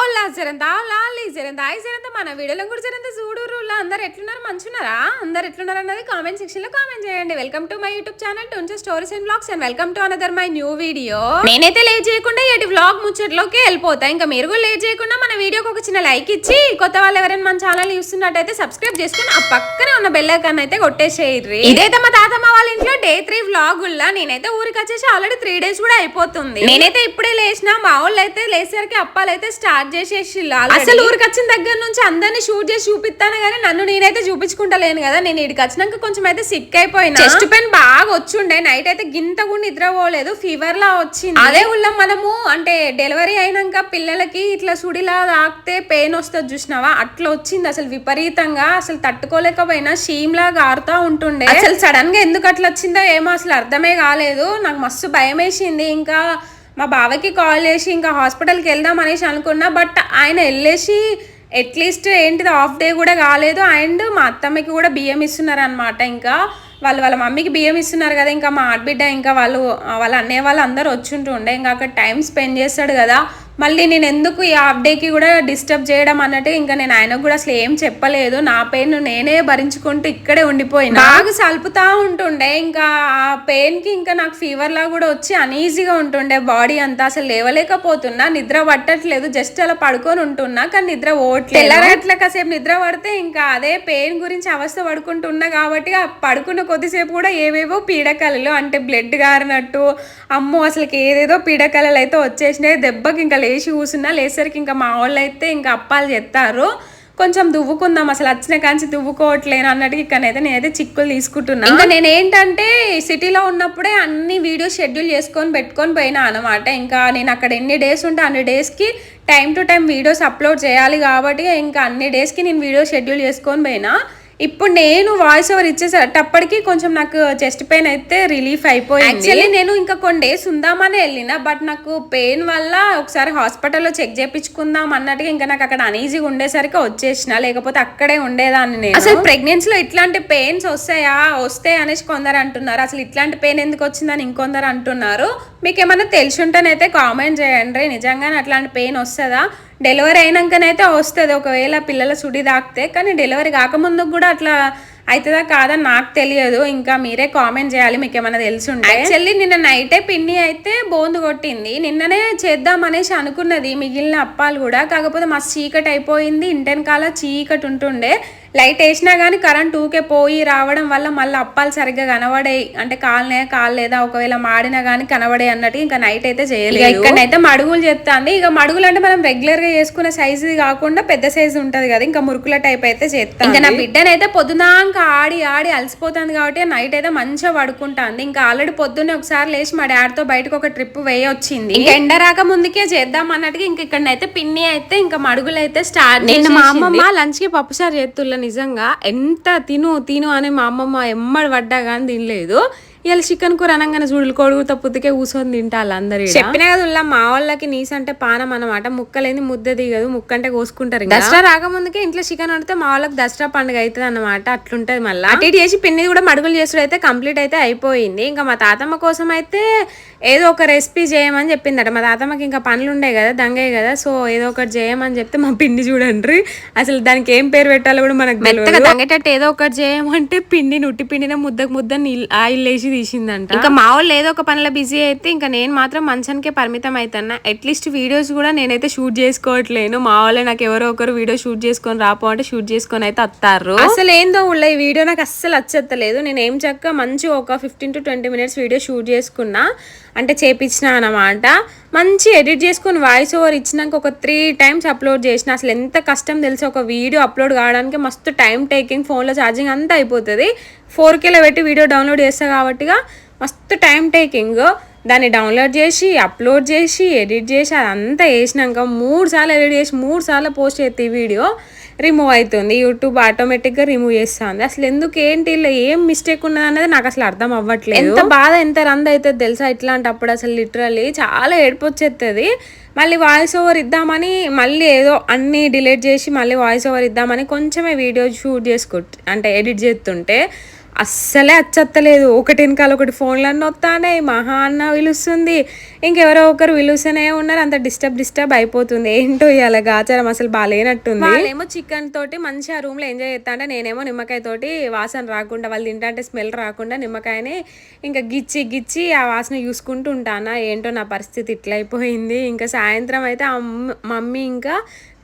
ఓలా జరంత లాలి జరంత. ఐ జరంత మన వీడియోలో కూడా జరంత చూడురులా అందరు ఎట్లున్నారు? మంచున్నారా అందరు ఎట్లున్నారు అన్నది కామెంట్ సెక్షన్లో కామెంట్ చేయండి. Welcome to my YouTube channel టుంచే stories and blogs and welcome to another my new video నేనైతే లేట్ చేయకుండా ఇటు వ్లాగ్ ముచ్చట్లోకి వెళ్ళిపోతా. ఇంకా మీరు కూడా లేట్ చేయకుండా మన వీడియోకి ఒక చిన్న లైక్ ఇచ్చి కొత్త వాళ్ళు ఎవరైనా మన ఛానల్ చూస్తున్నట్టయితే సబ్స్క్రైబ్ చేసుకుని ఆ పక్కనే ఉన్న బెల్ ఐకాన్ అయితే కొట్టేసేయర్రి ఇదైతే మా తాతమ్మ వాళ్ళ ఇంట్లో డే త్రీ వ్లాగ్ ఉల్లా. నేనైతే ఊరికి వచ్చేసి ఆల్రెడీ త్రీ డేస్ కూడా అయిపోతుంది. నేనైతే ఇప్పుడే లేచిన మా వాళ్ళు అయితే లేసరికి అప్పాలు అయితే స్టార్ట్ చేసేసి అసలు ఊరికి వచ్చిన దగ్గర నుంచి అందరిని షూట్ చేసి చూపిస్తాను కానీ నన్ను నేనైతే చూపించుకుంటలేను కదా. నేను ఇక్కడికి వచ్చినాక కొంచెం అయితే సిక్ అయిపోయినా. చెస్ట్ పెయిన్ బాగా వచ్చుండే. నైట్ అయితే గింత కూడా నిద్రపోలేదు. ఫీవర్ లా వచ్చింది. అదే ఊళ్ళో మనము అంటే డెలివరీ అయినాక పిల్లలకి ఇట్లా సుడిలా తాకితే పెయిన్ వస్తుంది చూసినావా? అట్లా వచ్చింది అసలు విపరీతంగా. అసలు తట్టుకోలేకపోయినా. షీమ్ లాగా ఆరుతా ఉంటుండే. అసలు సడన్గా ఎందుకు అట్లా వచ్చిందో ఏమో అసలు అర్థమే కాలేదు. నాకు మస్తు భయం వేసింది ఇంకా మా బావకి కాల్ చేసి ఇంకా హాస్పిటల్కి వెళ్దాం అనేసి అనుకున్నా బట్ ఆయన వెళ్ళేసి అట్లీస్ట్ ఏంటిది హాఫ్ డే కూడా కాలేదు. అండ్ మా అత్తమ్మకి కూడా బియ్యం ఇస్తున్నారు అనమాట ఇంకా. వాళ్ళు వాళ్ళ మమ్మీకి బియ్యం ఇస్తున్నారు కదా ఇంకా మా ఆడబిడ్డ ఇంకా వాళ్ళు వాళ్ళ అన్నయ్య వాళ్ళు అందరూ వచ్చుంటుండే. ఇంకా అక్కడ టైం స్పెండ్ చేస్తాడు కదా. మళ్ళీ నేను ఎందుకు ఈ హాఫ్ డేకి కూడా డిస్టర్బ్ చేయడం అన్నట్టు ఇంకా నేను ఆయనకు కూడా అసలు ఏం చెప్పలేదు. నా పెయిన్ నేనే భరించుకుంటూ ఇక్కడే ఉండిపోయినా. బాగా సలుపుతా ఉంటుండే. ఇంకా ఆ పెయిన్కి ఇంకా నాకు ఫీవర్ లా కూడా వచ్చి అనీజీగా ఉంటుండే బాడీ అంతా. అసలు లేవలేకపోతున్నా. నిద్ర పట్టట్లేదు. జస్ట్ అలా పడుకొని ఉంటున్నా కానీ నిద్ర తెల్లరట్ల కాసేపు నిద్ర పడితే ఇంకా అదే పెయిన్ గురించి అవస్థ పడుకుంటున్నా కాబట్టి ఆ పడుకున్న కొద్దిసేపు కూడా ఏవేవో పీడకలలు అంటే బ్లడ్ గారినట్టు. అమ్మో అసలుకి ఏదేదో పీడకలలు అయితే వచ్చేసినాయి. దెబ్బకి ఇంకా లేచి కూర్చున్నా లేసరికి ఇంకా మా వాళ్ళు అయితే ఇంకా అప్పాలు చెప్తారు కొంచెం దువ్వుకుందాం అసలు వచ్చిన కాంచి దువ్వుకోవట్లేను అన్నట్టుగా ఇక్కడైతే నేనైతే చిక్కులు తీసుకుంటున్నా. ఇంకా నేను ఏంటంటే సిటీలో ఉన్నప్పుడే అన్ని వీడియో షెడ్యూల్ చేసుకొని పెట్టుకొని పోయినా అనమాట ఇంకా నేను అక్కడ ఎన్ని డేస్ ఉంటే అన్ని డేస్కి time to time videos upload చేయాలి కాబట్టి ఇంకా అన్ని డేస్కి నేను వీడియో షెడ్యూల్ చేసుకొని పోయినా. ఇప్పుడు నేను వాయిస్ ఓవర్ ఇచ్చేసేటప్పటికి కొంచెం నాకు చెస్ట్ పెయిన్ అయితే రిలీఫ్ అయిపోయింది. యాక్చువల్లీ నేను ఇంకా కొన్ని డేస్ ఉందామని వెళ్ళిన బట్ నాకు పెయిన్ వల్ల ఒకసారి హాస్పిటల్లో చెక్ చేయించుకుందాం అన్నట్టుగా ఇంకా నాకు అక్కడ అనీజీగా ఉండేసరికి వచ్చేసిన. లేకపోతే అక్కడే ఉండేదాన్ని నేను. అసలు ప్రెగ్నెన్సీలో ఇట్లాంటి పెయిన్స్ వస్తాయా? వస్తాయి అనేసి కొందరు అంటున్నారు. అసలు ఇట్లాంటి పెయిన్ ఎందుకు వచ్చిందని ఇంకొందరు అంటున్నారు. మీకు ఏమైనా తెలిసి ఉంటేనైతే కామెంట్ చేయండి. నిజంగానే అట్లాంటి పెయిన్ వస్తుందా? డెలివరీ అయినాకనైతే వస్తుంది. ఒకవేళ పిల్లల సుడి తాకితే కానీ డెలివరీ కాకముందు కూడా అట్లా అవుతుందా కాదని నాకు తెలియదు. ఇంకా మీరే కామెంట్ చేయాలి మీకు ఏమైనా తెలిసి ఉంటే యాక్చువల్లీ నిన్న నైటే పిన్ని అయితే బోందు కొట్టింది. నిన్ననే చేద్దాం అనేసి అనుకున్నది. మిగిలిన అప్పాలు కూడా. కాకపోతే మస్తు చీకటి అయిపోయింది ఇంటెనకాల చీకటి ఉంటుండే లైట్ వేసినా కానీ కరెంట్ ఊకే పోయి రావడం వల్ల మళ్ళీ అప్పాలు సరిగ్గా కనబడే అంటే కాలనే కాలేదా ఒకవేళ మాడినా కానీ కనబడే అన్నట్టు ఇంకా నైట్ అయితే చేయలేదు. ఇక్కడైతే మడుగులు చేస్తాంది ఇక మడుగులు అంటే మనం రెగ్యులర్గా చేసుకునే సైజు కాకుండా పెద్ద సైజు ఉంటది కదా. ఇంకా మురుకుల టైప్ అయితే చేస్తాం ఇంకా నా బిడ్డనైతే పొద్దునాక ఆడి ఆడి అలసిపోతుంది కాబట్టి నైట్ అయితే మంచిగా పడుకుంటాంది. ఇంకా ఆల్రెడీ పొద్దున్నే ఒకసారి లేచి మా డాడీతో బయటకు ఒక ట్రిప్ వేయొచ్చింది. ఇంకా ఎండ రాక ముందుకే చేద్దాం అన్నట్టుగా ఇంక ఇక్కడనైతే పిన్ని అయితే ఇంకా మడుగులు అయితే స్టార్ట్ మా అమ్మమ్మ లంచ్కి పప్పుసారు చేతుల్లో నిజంగా ఎంత తిను తిను అని మా అమ్మమ్మ ఎమ్మడి పడ్డా కానీ తినలేదు. ఇవాళ చికెన్ కూర అనగానే చూడలు కొడుగుతో పుద్దుకే కూర్చొని తింటారు అందరు చెప్పిన కదా మా వాళ్ళకి నీస్ అంటే పానం అనమాట ముక్కలేని ముద్ద దిగదు ముక్క అంటే కోసుకుంటారు. దసరా రాకముందుకే ఇంట్లో చికెన్ వండితే మా వాళ్ళకి దసరా పండుగ అవుతుంది అనమాట అట్లుంటది మళ్ళీ. అటు ఇటు చేసి పిన్ని కూడా మడుగులు చేసుడు అయితే కంప్లీట్ అయితే అయిపోయింది. ఇంకా మా తాతమ్మ కోసం అయితే ఏదో ఒక రెసిపీ చేయమని చెప్పిందట. మా తాతమ్మకి ఇంకా పనులు ఉండే కదా దంగయ్య కదా సో ఏదో ఒకటి చేయమని చెప్తే మా పిండి చూడండి అసలు దానికి ఏం పేరు పెట్టాలో కూడా మనకు దంగేటట్టు ఏదో ఒకటి చేయమంటే పిండిని ఉట్టి పిండిన ముద్దకు ముద్ద ఆయిల్ వేసి తీసిందంట. ఇంకా మా వాళ్ళు ఏదో ఒక పనిలో బిజీ అయితే ఇంకా నేను మాత్రం మంచానికే పరిమితం అవుతున్నా అట్లీస్ట్ వీడియోస్ కూడా నేనైతే షూట్ చేసుకోవట్లేను. మా వాళ్ళే నాకు ఎవరో ఒకరు వీడియో షూట్ చేసుకొని రాపో అంటే షూట్ చేసుకొని అయితే వస్తారు అసలు ఏందో ఉళ్ళ ఈ వీడియో నాకు అస్సలు వచ్చేత్తలేదు నేను ఏం చక్క మంచి ఒక fifteen to twenty minutes video shoot చేసుకున్నా. అంటే చేపించిన అనమాట మంచి ఎడిట్ చేసుకుని వాయిస్ ఓవర్ ఇచ్చినాక ఒక త్రీ టైమ్స్ అప్లోడ్ చేసిన. అసలు ఎంత కష్టం తెలిసి? ఒక వీడియో అప్లోడ్ కావడానికి మస్తు టైం టేకింగ్ ఫోన్లో ఛార్జింగ్ అంతా అయిపోతుంది. ఫోర్ కేలో పెట్టి వీడియో డౌన్లోడ్ చేస్తా కాబట్టిగా మస్తు టైం టేకింగ్. దాన్ని డౌన్లోడ్ చేసి అప్లోడ్ చేసి ఎడిట్ చేసి అదంతా వేసినాక మూడు సార్లు ఎడిట్ చేసి మూడు సార్లు పోస్ట్ చేస్తే ఈ వీడియో రిమూవ్ అవుతుంది. యూట్యూబ్ ఆటోమేటిక్గా రిమూవ్ చేస్తుంది. అసలు ఎందుకు ఏంటి ఇలా ఏం మిస్టేక్ ఉన్నది అనేది నాకు అసలు అర్థం అవ్వట్లేదు. ఎంత బాధ ఎంత రంద అవుతుంది తెలుసా? ఇట్లాంటప్పుడు అసలు లిటరల్లీ చాలా ఏడిపొచ్చేస్తుంది మళ్ళీ వాయిస్ ఓవర్ ఇద్దామని మళ్ళీ ఏదో అన్నీ డిలీట్ చేసి మళ్ళీ వాయిస్ ఓవర్ ఇద్దామని కొంచెమే వీడియో షూట్ చేసుకుంటు అంటే ఎడిట్ చేస్తుంటే అస్సలే అచ్చత్తలేదు. ఒకటి వెనకాల ఒకటి ఫోన్లన్నీ వస్తానే మహా అన్న పిలుస్తుంది ఇంకెవరో ఒకరు పిలుస్తూనే ఉన్నారు. అంత డిస్టర్బ్ డిస్టర్బ్ అయిపోతుంది. ఏంటో ఇవాళ గాచారం అసలు బాగాలేనట్టుంది వాళ్ళేమో చికెన్ తోటి మంచిగా రూమ్లో ఎంజాయ్ చేస్తా అంటే నేనేమో నిమ్మకాయ తోటి వాసన రాకుండా వాళ్ళు తింటే స్మెల్ రాకుండా నిమ్మకాయని ఇంకా గిచ్చి గిచ్చి ఆ వాసన చూసుకుంటూ ఉంటానా? ఏంటో నా పరిస్థితి ఇట్లా అయిపోయింది ఇంకా సాయంత్రం అయితే మమ్మీ ఇంకా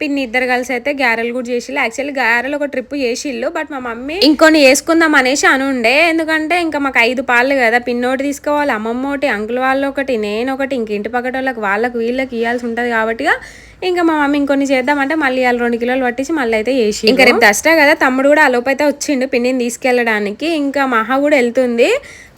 పిన్ని ఇద్దరు కలిసి అయితే గ్యారెలు కూడా చేసిల్లు యాక్చువల్లీ గ్యారెలు ఒక ట్రిప్ చేసిల్లు బట్ మా మమ్మీ ఇంకొని వేసుకుందాం అనేసి అనుండే. ఎందుకంటే ఇంకా మాకు ఐదు పాలు కదా పిన్నోటి తీసుకోవాలి అమ్మమ్మ ఒకటి అంకుల్ వాళ్ళు ఒకటి నేను ఒకటి ఇంక ఇంటి పక్కట వాళ్ళకి వాళ్ళకి వీళ్ళకి ఇవ్వాల్సి ఉంటుంది కాబట్టి ఇంకా మా మమ్మీ ఇంకొన్ని చేద్దామంటే మళ్ళీ వాళ్ళు రెండు కిలోలు పట్టించి మళ్ళీ అయితే చేసి ఇంకా రేపు దసరా కదా తమ్ముడు కూడా అలోపు అయితే వచ్చిండు పిన్నిని తీసుకెళ్ళడానికి. ఇంకా మహా కూడా వెళ్తుంది.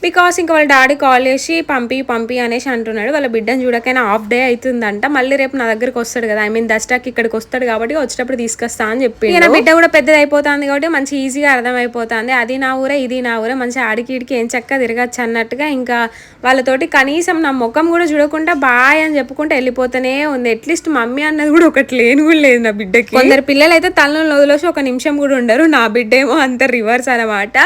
బికాస్ ఇంకా వాళ్ళ డాడీ కాల్ చేసి పంపి పంపి అనేసి అంటున్నాడు. వాళ్ళ బిడ్డను చూడకైనా హాఫ్ డే అవుతుందంట. మళ్ళీ రేపు నా దగ్గరికి వస్తాడు కదా. ఐ మీన్ దసరాకి ఇక్కడికి వస్తాడు కాబట్టి వచ్చేటప్పుడు తీసుకొస్తా అని చెప్పి నా బిడ్డ కూడా పెద్దది అయిపోతుంది కాబట్టి మంచి ఈజీగా అర్థమైపోతుంది. అది నా ఊరే ఇది నా ఊరే. మంచి ఆడికి ఇడికి ఏం చక్క తిరగచ్చు అన్నట్టుగా ఇంకా వాళ్ళతోటి కనీసం నా ముఖం కూడా చూడకుండా బాయ్ అని చెప్పుకుంటే వెళ్ళిపోతూనే ఉంది. అట్లీస్ట్ మమ్మీ అన్నది కూడా ఒకటి లేని కూడా లేదు నా బిడ్డకి. కొందరు పిల్లలు అయితే తలను వదిలేసి ఒక నిమిషం కూడా ఉండరు. నా బిడ్డ ఏమో అంత రివర్స్ అనమాట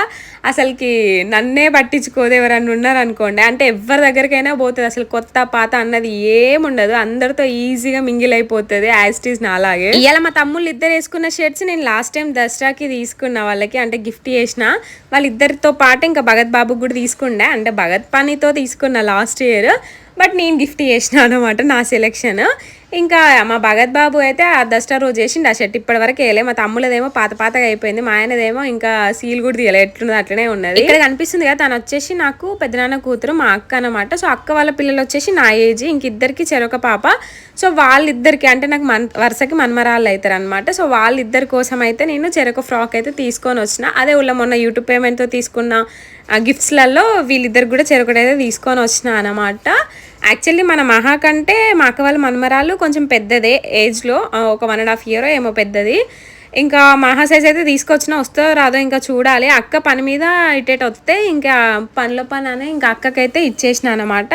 అసలుకి నన్నే పట్టించుకోదు ఎవరన్నా ఉన్నారు అనుకోండి అంటే ఎవరి దగ్గరికైనా పోతుంది. అసలు కొత్త పాత అన్నది ఏముండదు అందరితో ఈజీగా మింగిల్ అయిపోతుంది యాజ్టీస్ నా అలాగే ఇవాళ మా తమ్ముళ్ళు ఇద్దరు వేసుకున్న షర్ట్స్ నేను లాస్ట్ టైం దసరాకి తీసుకున్న వాళ్ళకి అంటే గిఫ్ట్ చేసిన వాళ్ళిద్దరితో పాటు ఇంకా భగత్ బాబుకి కూడా తీసుకుండే అంటే భగత్ పనితో తీసుకున్న లాస్ట్ ఇయర్ బట్ నేను గిఫ్ట్ చేసిన అనమాట నా సెలెక్షన్ ఇంకా మా భగత్ బాబు అయితే ఆ దసరా రోజు చేసిండు. ఆ షర్ట్ ఇప్పటి వరకు వేయలే. మా తమ్ములదేమో పాత పాతగా అయిపోయింది. మా ఆయనదేమో ఇంకా సీల్ కూడా తీయలే. ఎట్లున్నది అట్లనే ఉన్నది. ఇక్కడ కనిపిస్తుంది కదా తను వచ్చేసి నాకు పెద్దనాన్న కూతురు మా అక్క అనమాట సో అక్క వాళ్ళ పిల్లలు వచ్చేసి నా ఏజ్ ఇంక ఇద్దరికి చెరొక పాప. సో వాళ్ళిద్దరికి అంటే నాకు మన్ వరుసకి మన్మరాళ్ళు అవుతారు అనమాట సో వాళ్ళిద్దరి కోసం అయితే నేను చెరొక ఫ్రాక్ అయితే తీసుకొని వచ్చిన. అదే ఊళ్ళో మొన్న యూట్యూబ్ పేమెంట్తో తీసుకున్న గిఫ్ట్స్లలో వీళ్ళిద్దరు కూడా చెరొకటి అయితే తీసుకొని వచ్చిన అనమాట యాక్చువల్లీ మన మహా కంటే మా అక్క వాళ్ళ మన్మరాలు కొంచెం పెద్దదే ఏజ్లో ఒక వన్ అండ్ హాఫ్ ఇయర్ ఏమో పెద్దది. ఇంకా మహా సైజ్ అయితే తీసుకొచ్చినా వస్తో రాదో ఇంకా చూడాలి. అక్క పని మీద ఇటేట్ వస్తే ఇంకా పనిలో పని అని ఇంకా అక్కకైతే ఇచ్చేసిన అనమాట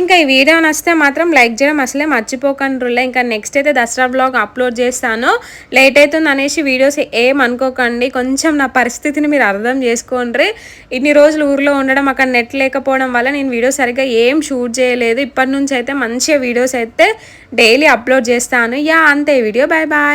ఇంకా ఈ వీడియో నచ్చితే మాత్రం లైక్ చేయడం అసలే మర్చిపోకండి రుల్లా ఇంకా నెక్స్ట్ అయితే దసరా బ్లాగ్ అప్లోడ్ చేస్తాను. లేట్ అవుతుంది అనేసి వీడియోస్ ఏం అనుకోకండి. కొంచెం నా పరిస్థితిని మీరు అర్థం చేసుకోండి. ఇన్ని రోజులు ఊర్లో ఉండడం అక్కడ నెట్ లేకపోవడం వల్ల నేను వీడియో సరిగ్గా ఏం షూట్ చేయలేదు. ఇప్పటి నుంచి అయితే మంచిగా వీడియోస్ అయితే డైలీ అప్లోడ్ చేస్తాను. యా అంతే. Video bye bye